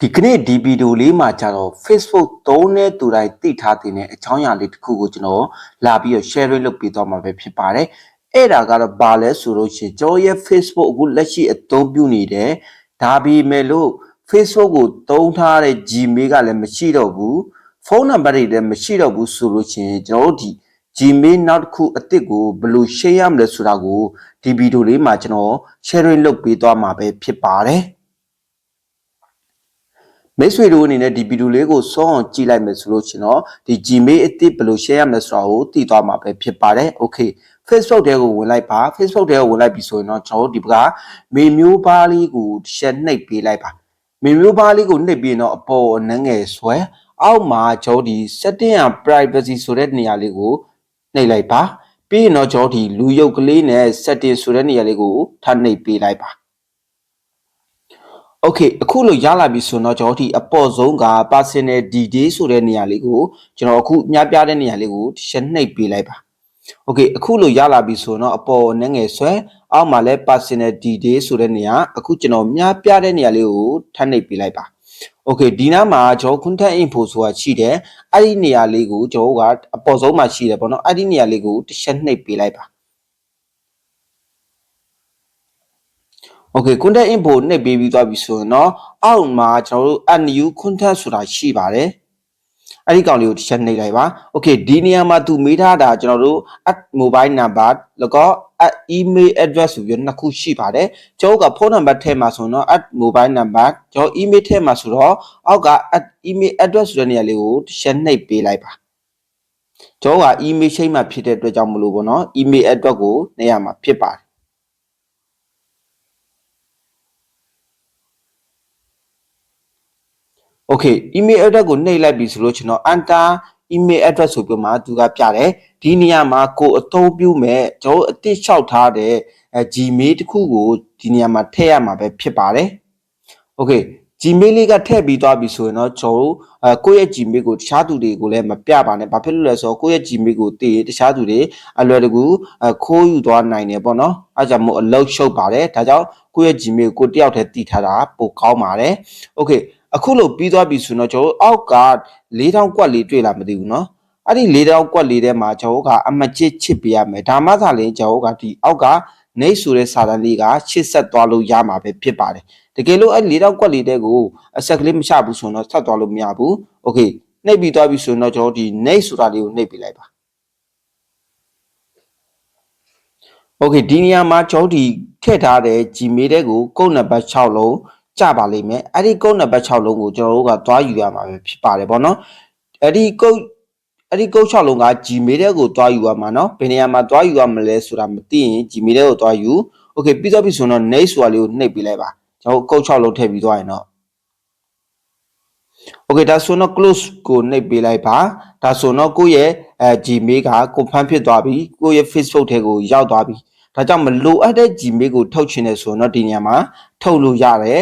ဒီကနေ့ဒီဗီဒီယိုလေးမှာကျတော့ Facebook သုံးတဲ့သူတိုင်းသိထားတဲ့အကြောင်းအရာလေးတစ်ခုကိုကျွန်တော်လာပြီးတော့ share လုပ်ပေးသွားမှာပဲဖြစ်ပါတယ်။အဲ့ဒါကတော့ဘာလဲဆိုလို့ရှိရင်ကျွန်တော်ရဲ့ Facebook အခုလက်ရှိအသုံးပြုနေတယ်။ဒါပေမဲ့လို့ Facebook ကိုသုံးထားတဲ့ Gmail ကလည်းမရှိတော့ဘူး။ဖုန်းနံပါတ်တွေလည်းမရှိတော့ဘူးဆိုလို့ရှိရင်ကျွန်တော်တို့ဒီ Gmail နောက်တစ်ခုအစ်စ်ကိုဘယ်လို share ရမလဲဆိုတာကိုဒီဗီဒီယိုလေးမှာကျွန်တော် sharing လုပ်ပေးသွားမှာပဲဖြစ်ပါတယ်။ မိတ်ဆွေတို့အနေနဲ့ဒီဗီဒီယိုလေးကိုစောအောင်ကြည့်လိုက်မယ်ဆိုလို့ရှင်တော့ဒီ Gmail အသစ်ဘယ်လို share ရမလဲဆိုတာကိုသိသွားမှာပဲဖြစ်ပါတယ်။ Okay Facebook တဲကိုဝင်လိုက်ပါ Facebook တဲကိုဝင်လိုက်ပြီဆိုရင်တော့ကျွန်တော်တို့ဒီဘက်ကမေမျိုးပါးလေးကို share နှိပ်ပေးလိုက်ပါမေမျိုးပါးလေးကိုနှိပ်ပြီးရင်တော့အပေါ်အနှငယ်ဆွဲအောက်မှာကျွန်တော်ဒီ setting and privacy ဆိုတဲ့နေရာလေးကိုနှိပ်လိုက်ပါပြီးရင်တော့ကျွန်တော်ဒီလူရုပ်ကလေးနဲ့ setting ဆိုတဲ့နေရာလေးကိုထပ်နှိပ်ပေးလိုက်ပါ โอเคအခုလို့ရလာပြီဆိုတော့ကျွန်တော်ဒီအပေါ်ဆုံးက personal detail ဆိုတဲ့နေရာလေးကိုကျွန်တော်အခုညပြတဲ့နေရာလေးကိုရှင်းနှိပ်ပေးလိုက်ပါโอเคအခုလို့ရလာပြီဆိုတော့အပေါ်နဲ့ငယ်ဆွဲအောက်မှာလဲ personal detail ဆိုတဲ့နေရာအခုကျွန်တော်ညပြတဲ့နေရာလေးကိုထပ်နှိပ်ပေးလိုက်ပါโอเคဒီနားမှာကျွန်တော် content info ဆိုတာရှိတယ်အဲ့ဒီနေရာလေးကိုကျွန်တော်ကအပေါ်ဆုံးမှာရှိတယ်ပေါ့နော်အဲ့ဒီနေရာလေးကိုတစ်ချက်နှိပ်ပေးလိုက်ပါ okay content import နှိပ်ပေးပြီးသွားပြီဆိုရင်တော့အောက်မှာကျွန်တော်တို့ add new content ဆိုတာရှိပါတယ်အဲ့ဒီကောင်လေးကိုတစ်ချက်နှိပ်လိုက်ပါ။ Okay ဒီနေရာမှာသူမေးထားတာကျွန်တော်တို့ at mobile number လကော at email address ဆိုပြီးနှစ်ခုရှိပါတယ်။ကျွန်တော်ကဖုန်းနံပါတ်ထဲမှာဆိုရင်တော့ at mobile number ကျွန်တော် email ထဲမှာဆိုတော့အောက်က at email address ဆိုတဲ့နေရာလေးကိုတစ်ချက်နှိပ်ပေးလိုက်ပါ။ကျွန်တော်က email ရှိမှဖြစ်တဲ့အတွက်ကြောင့်မလို့ပေါ့နော်။ email address ကိုနေရာမှာဖြစ်ပါတယ် Okay email address ကိုနှိပ်လိုက်ပြီဆိုလို့ကျွန်တော် enter email address ဆိုပြီးမှသူကပြတယ်ဒီနေရာမှာကိုအသုံးပြုမဲ့ကျွန်တော်အတိလျှောက်ထားတဲ့အဲ Gmail တစ်ခုကိုဒီနေရာမှာထည့်ရမှာပဲဖြစ်ပါတယ် Okay Gmail လေးကထည့်ပြီးသွားပြီဆိုရင်တော့ကျွန်တော်အဲကိုယ့်ရဲ့ Gmail ကိုတခြားသူတွေကိုလည်းမပြပါနဲ့ဘာဖြစ်လို့လဲဆိုတော့ကိုယ့်ရဲ့ Gmail ကိုသိရင်တခြားသူတွေအလွယ်တကူအခိုးယူသွားနိုင်တယ်ပေါ့နော်အဲကြောင့်မို့အလောက်ရှုပ်ပါတယ်ဒါကြောင့်ကိုယ့်ရဲ့ Gmail ကိုတယောက်တည်းတည်ထားတာပိုကောင်းပါတယ် Okay အခုလို့ပြီးသွားပြီဆိုတော့ကျွန်တော်အောက်က4000ကွက်လေးတွေ့လာမသိဘူးเนาะအဲ့ဒီ4000ကွက်လေးထဲမှာကျွန်တော်ကအမချစ်ချစ်ပေးရမယ်ဒါမှသာလျှင်ကျွန်တော်ကဒီအောက်ကနေဆိုတဲ့စာတန်းလေးကချစ်ဆက်သွားလို့ရမှာပဲဖြစ်ပါတယ်တကယ်လို့အဲ့4000ကွက်လေးတဲ့ကိုအဆက်ကလေးမချဘူးဆိုတော့ဆက်သွားလို့မရဘူးโอเคနှိပ်ပြီးသွားပြီဆိုတော့ကျွန်တော်ဒီ next ဆိုတာလေးကိုနှိပ်ပေးလိုက်ပါโอเคဒီနေရာမှာကျွန်တော်ဒီထည့်ထားတဲ့ Gmail တဲ့ကိုကုတ်နံပါတ်6လုံး ကြပါလိမ့်မယ်အဲ့ဒီကုတ်နံပါတ်6လုံးကိုကျွန်တော်တို့ကသွားယူရမှာပဲဖြစ်ပါတယ်ဗောနော်အဲ့ဒီကုတ်အဲ့ဒီကုတ်6လုံးက Gmail တဲ့ကိုသွားယူရမှာเนาะဘယ်နေရာမှာသွားယူရမလဲဆိုတာမသိရင် Gmail တဲ့ကိုသွားယူ Okay ပြီးတော့ပြီဆိုတော့ next ဆိုတာလေးကိုနှိပ်ပေးလိုက်ပါကျွန်တော်ကုတ်6လုံးထည့်ပြီးသွားရင်တော့ Okay ဒါဆိုတော့ close ကိုနှိပ်ပေးလိုက်ပါဒါဆိုတော့ကိုယ့်ရဲ့အဲ Gmail က confirm ဖြစ်သွားပြီကိုယ့်ရဲ့ Facebook ထဲကိုရောက်သွားပြီဒါကြောင့်မလိုအပ်တဲ့ Gmail ကိုထုတ်ချင်တယ်ဆိုတော့ဒီနေရာမှာထုတ်လို့ရတယ်အဲ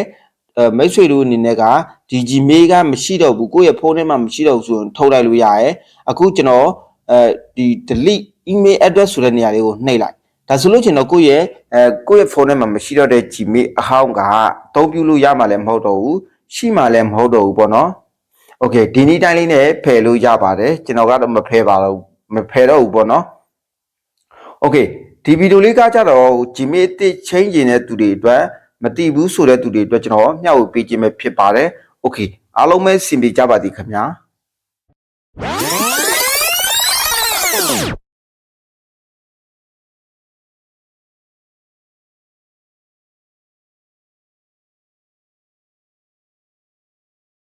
မိတ်ဆွေတို့အနေနဲ့ကဒီဂျီမေးကမရှိတော့ဘူးကိုယ့်ရဲ့ဖုန်းထဲမှာမရှိတော့ဘူးဆိုရင်ထုတ်လိုက်လို့ရရဲအခုကျွန်တော်အဲဒီ delete email address ဆိုတဲ့နေရာလေးကိုနှိပ်လိုက်ဒါဆိုလို့ချင်တော့ကိုယ့်ရဲ့အဲကိုယ့်ရဲ့ဖုန်းထဲမှာမရှိတော့တဲ့ Gmail အဟောင်းကအသုံးပြုလို့ရမှာလည်းမဟုတ်တော့ဘူးရှိမှလည်းမဟုတ်တော့ဘူးပေါ့နော် Okay ဒီနေ့တိုင်းလေးနဲ့ဖယ်လို့ရပါတယ်ကျွန်တော်ကတော့မဖယ်ပါတော့မဖယ်တော့ဘူးပေါ့နော် Okay ဒီဗီဒီယိုလေးကကြတော့ Gmail တစ်ချင်းကျင်တဲ့သူတွေအတွက် မသိဘူးဆိုတဲ့သူတွေအတွက်ကျွန်တော်မျှဝေပေးခြင်းပဲဖြစ်ပါတယ်။ Okay အားလုံးပဲစင်ပြေကြပါသည်ခင်ဗျာ။